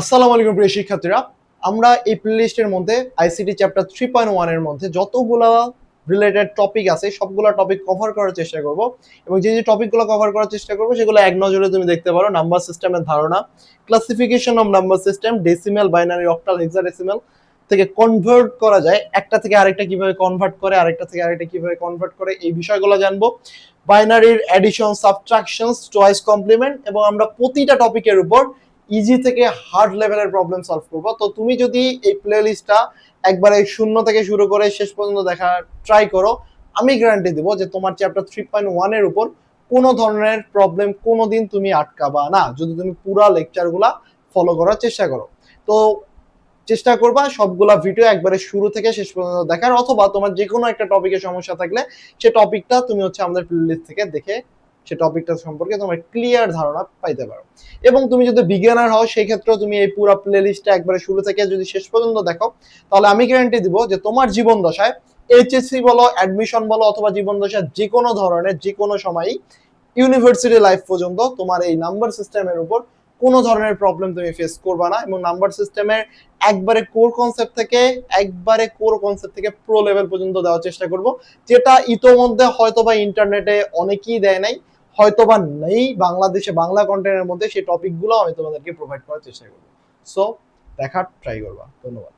আসসালামু আলাইকুম প্রিয় শিক্ষার্থীরা। আমরা এই প্লেলিস্টের মধ্যে আইসিটি চ্যাপ্টার থ্রি পয়েন্ট ওয়ানের মধ্যে যতগুলো রিলেটেড টপিক আছে, সবগুলো টপিক কভার করার চেষ্টা করব। এবং যে যে টপিকগুলো কভার করার চেষ্টা করব, সেগুলো এক নজরে তুমি দেখতে পারো। নাম্বার সিস্টেমের ধারণা classification of number system decimal binary octal hexadecimal থেকে কনভার্ট করা যায়। একটা থেকে আরেকটা কীভাবে কনভার্ট করে, আরেকটা থেকে আরেকটা কীভাবে কনভার্ট করে, এই বিষয়গুলো জানব। বাইনারির অ্যাডিশন সাবট্রাকশনস চয়েস কমপ্লিমেন্ট এবং আমরা প্রতিটা টপিকের উপর ইজি থেকে হার্ড লেভেলের প্রবলেম সলভ করব। তো তুমি যদি এই প্লে লিস্টটা একবারে শূন্য থেকে শুরু করে শেষ পর্যন্ত দেখা ট্রাই করো, আমি গ্যারান্টি দেবো যে তোমার চ্যাপ্টার থ্রি পয়েন্ট ওয়ানের উপর কোনো ধরনের প্রবলেম কোনো দিন তুমি আটকাবা না। যদি তুমি পুরা লেকচারগুলা ফলো করার চেষ্টা করো। তো চেষ্টা করবা সবগুলা ভিডিও একবারে শুরু থেকে শেষ পর্যন্ত দেখার, অথবা তোমার যে কোনো একটা টপিকের সমস্যা থাকলে সে টপিকটা তুমি হচ্ছে আমাদের প্লেলিস্ট থেকে দেখে সে টপিকটা সম্পর্কে তোমার ক্লিয়ার ধারণা পাইতে পারো। এবং তুমি যদি বিজ্ঞানার হও সেই ক্ষেত্রেও তুমি এই পুরো প্লেলিস্টটা একবারে শুরু থেকে যদি শেষ পর্যন্ত দেখো, তাহলে আমি গ্যারান্টি দিব যে তোমার জীবন দশায় এইচএসসি বলো অ্যাডমিশন বলো, অথবা জীবন দশায় যে কোনো ধরনের, যে কোনো সময়ই ইউনিভার্সিটি লাইফ পর্যন্ত তোমার এই নাম্বার সিস্টেমের উপর কোনো ধরনের প্রবলেম তুমি ফেস করবা না এবং নাম্বার সিস্টেমের একবারে কোর কনসেপ্ট থেকে, একবারে কোর কনসেপ্ট থেকে প্রো লেভেল পর্যন্ত দেওয়ার চেষ্টা করব, যেটা ইতোমধ্যে হয়তো বা ইন্টারনেটে অনেকেই দেয় নাই। হয়তো বা নেই বাংলাদেশে বাংলা কন্টেন্টের মধ্যে, সেই টপিকগুলো আমি তোমাদেরকে প্রোভাইড করার চেষ্টা করব। সো দেখার ট্রাই করবা। ধন্যবাদ।